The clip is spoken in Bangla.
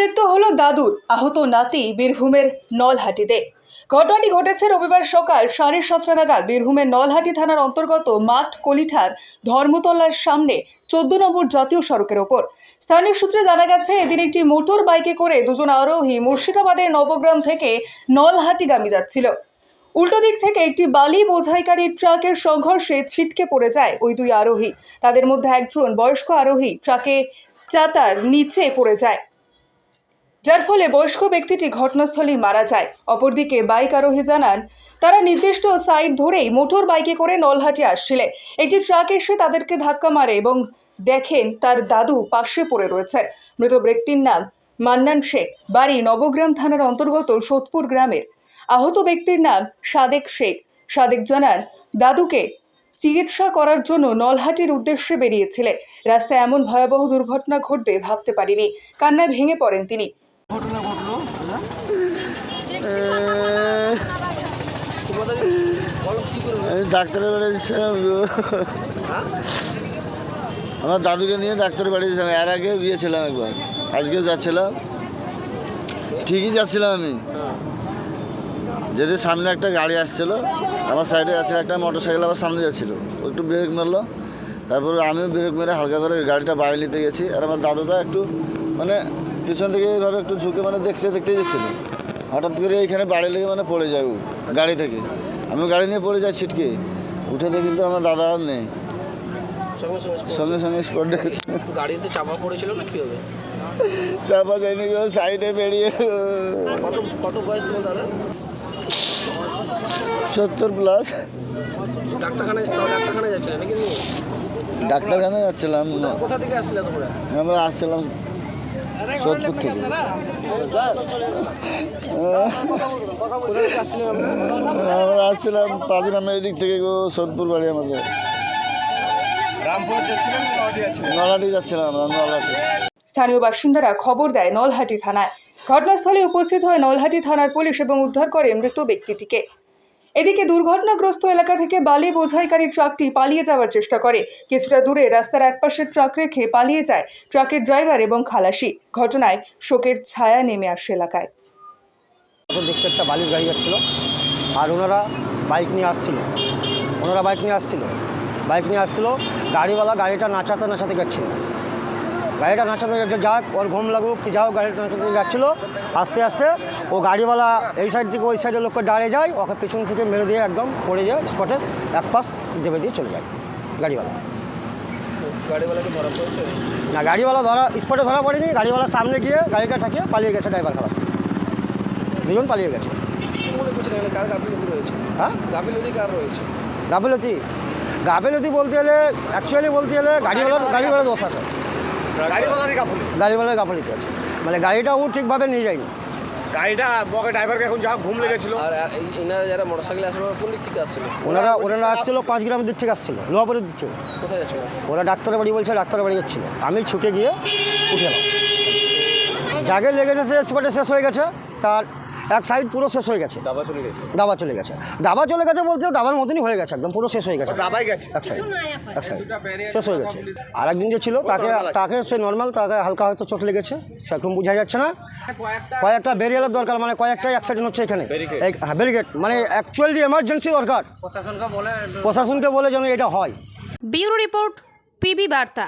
মৃত্যু হলো দাদুর, আহত নাতি বীরভূমের নলহাটিতে। ঘটনাটি ঘটেছে রবিবার সকাল সাড়ে সাতটা নাগাদ বীরভূমের নলহাটি থানার অন্তর্গত মাঠ কলিঠার ধর্মতলার সামনে চোদ্দ নম্বর জাতীয় সড়কের ওপর। স্থানীয় সূত্রে জানা গেছে, এদিন একটি মোটর বাইকে করে দুজন আরোহী মুর্শিদাবাদের নবগ্রাম থেকে নলহাটিগামী যাচ্ছিল। উল্টো দিক থেকে একটি বালি বোঝাইকারী ট্রাকের সংঘর্ষে ছিটকে পড়ে যায় ওই দুই আরোহী। তাদের মধ্যে একজন বয়স্ক আরোহী ট্রাকে চাতার নিচে পড়ে যায়। যার ফলে বয়স্ক ব্যক্তিটি ঘটনাস্থলেই মারা যায়। অপরদিকে বাইক আরোহী জানান, তারা নির্দিষ্ট সাইড ধরেই মোটর বাইকে করে নলহাটি আসছিলেন। একটি ট্রাক এসে তাদেরকে ধাক্কা মারে এবং দেখেন তার দাদু পাশে পড়ে রয়েছে মৃত ব্যক্তির নাম মান্নান শেখ, বাড়ি নবগ্রাম থানার অন্তর্গত সোদপুর গ্রামের। আহত ব্যক্তির নাম সাদেক শেখ। সাদেক জানান, দাদুকে চিকিৎসা করার জন্য নলহাটির উদ্দেশ্যে বেরিয়েছিলেন। রাস্তায় এমন ভয়াবহ দুর্ঘটনা ঘটবে ভাবতে পারিনি। কান্নায় ভেঙে পড়েন তিনি। ঘটলো? ডাক্তারের বাড়ি ছিলাম আমার দাদুকে নিয়ে ডাক্তারের বাড়ি ছিলাম এর আগে গিয়েছিলাম একবার। আজকেও যাচ্ছিলাম। ঠিকই যাচ্ছিলাম আমি। যদি সামনে একটা গাড়ি আসছিল, আমার সাইডে যাচ্ছিল একটা মোটর সাইকেল আমার সামনে যাচ্ছিল। একটু ব্রেক মারলো। তারপর আমিও ব্রেক মেরে হালকা করে গাড়িটা বাইরে নিতে গেছি। আর আমার দাদুটা একটু মানে পিছন থেকে এইভাবে একটু ঝুঁকে মানে দেখতে দেখতে যাচ্ছিল। হঠাৎ করে এইখানে বাড়ি লেগে মানে পড়ে যায় ও গাড়ি থেকে। আমি গাড়ি নিয়ে পড়ে যাই ছিটকে। উঠে দেখি তো আমার দাদা আর নেই। সঙ্গে সঙ্গে স্পট গাড়িতে চাপা পড়েছিল না কি হবে চাপা যায়নি গো সাইডে বেরিয়ে কত কত বয়স তোমার দাদা? সত্তর প্লাস ডাক্তারখানায় ডাক্তারখানায় যাচ্ছিলে নাকি ডাক্তারখানায় যাচ্ছিলাম না। কোথা থেকে আসছিলে তোমরা? আমরা আসছিলাম সোদপুর থেকে আমরা পাঁচগ্রামের এদিক থেকে গো সোদপুর বাড়ি আমাদের। নলাটি যাচ্ছিলাম আমরা নলাটি স্থানীয় বাসিন্দারা খবর দেয় নলহাটি থানায়। ঘটনাস্থলে উপস্থিত হয় নলহাটি থানার পুলিশ এবং উদ্ধার করে মৃত ব্যক্তিটিকে। এদিকে দুর্ঘটনাগ্রস্ত এলাকা থেকে বালি বোঝাইকারী ট্রাকটি পালিয়ে যাওয়ার চেষ্টা করে। কিছুটা দূরে রাস্তার একপাশে ট্রাক রেখে পালিয়ে যায় ট্রাকের ড্রাইভার এবং খালাসি। ঘটনায় শোকের ছায়া নেমে আসে এলাকায়। দেখতে একটা বালির গাড়ি যাচ্ছিল আর ওনারা বাইক নিয়ে আসছিল। ওনারা বাইক নিয়ে আসছিল। বাইক নিয়ে আসছিল, গাড়িওয়ালা গাড়িটা নাচাতে নাচাতে যাচ্ছিল গাড়িটা নাচাতে যাক ওর ঘুম লাগুক কি যাও গাড়িটা নাচাতে যাচ্ছিল। আস্তে আস্তে ও গাড়িওয়ালা এই সাইড থেকে ওই সাইডের লোককে দাঁড়িয়ে যায় ওকে পিছন থেকে মেরে দিয়ে একদম পড়ে যায় স্পটে এক পাশ দেবে দিয়ে চলে যায় গাড়িওয়ালা। গাড়িওয়ালাকে ধরা পড়েছে? না গাড়িওয়ালা ধরা স্পটে ধরা পড়েনি গাড়িওয়ালা সামনে গিয়ে গাড়িটা ঠাকিয়ে পালিয়ে গেছে ড্রাইভার খালাস। দুজন পালিয়ে গেছে। কার গাফিলতি রয়েছে হ্যাঁ? গাফিলতি? কার রয়েছে গাফিলতি গাফিলতি বলতে গেলে অ্যাকচুয়ালি বলতে গেলে গাড়িওয়ালার গাড়িওয়ালা দোষ আছে। গাড়িওয়ালার গাফলিতে আছে। মানে গাড়িটা ও ঠিকভাবে নিয়ে যায়নি। গাড়িটা বকে ড্রাইভারকে এখন যা ঘুম লেগেছিল। আর যারা মোটর সাইকেলে আসলো কোন দিক থেকে আসছিল? ওনারা ওনারা আসছিল পাঁচ গ্রামের দিক থেকে আসছিল লোহাপুরের দিক থেকে। কোথায় যাচ্ছিল? ওরা ডাক্তারের বাড়ি বলছে ডাক্তারের বাড়ি যাচ্ছিল। আমি ছুটে গিয়ে উঠে এলাম। যাকে লেগেছে সে স্পটে শেষ হয়ে গেছে তার এক সাইড পুরো শেষ হয়ে গেছে। দাবা চলে গেছে। দাবা চলে গেছে। দাবা চলে গেছে বলতে দাবার মতনই হয়ে গেছে একদম পুরো শেষ হয়ে গেছে। দাবাই গেছে। এক সাইড এক সাইড শেষ হয়ে গেছে। আর একজন যে ছিল তাকে তাকে সে নর্মাল তাকে হালকা হয়তো চোট লেগেছে সেরকম বোঝা যাচ্ছে না। কয়েকটা বেরিয়ালের দরকার মানে কয়েকটা অ্যাক্সিডেন্ট হচ্ছে এখানে। এই- হ্যাঁ ব্যারিকেড মানে অ্যাকচুয়ালি এমার্জেন্সি দরকার। প্রশাসনকে বলে যেন এটা হয়। ব্যুরো রিপোর্ট পিবি বার্তা।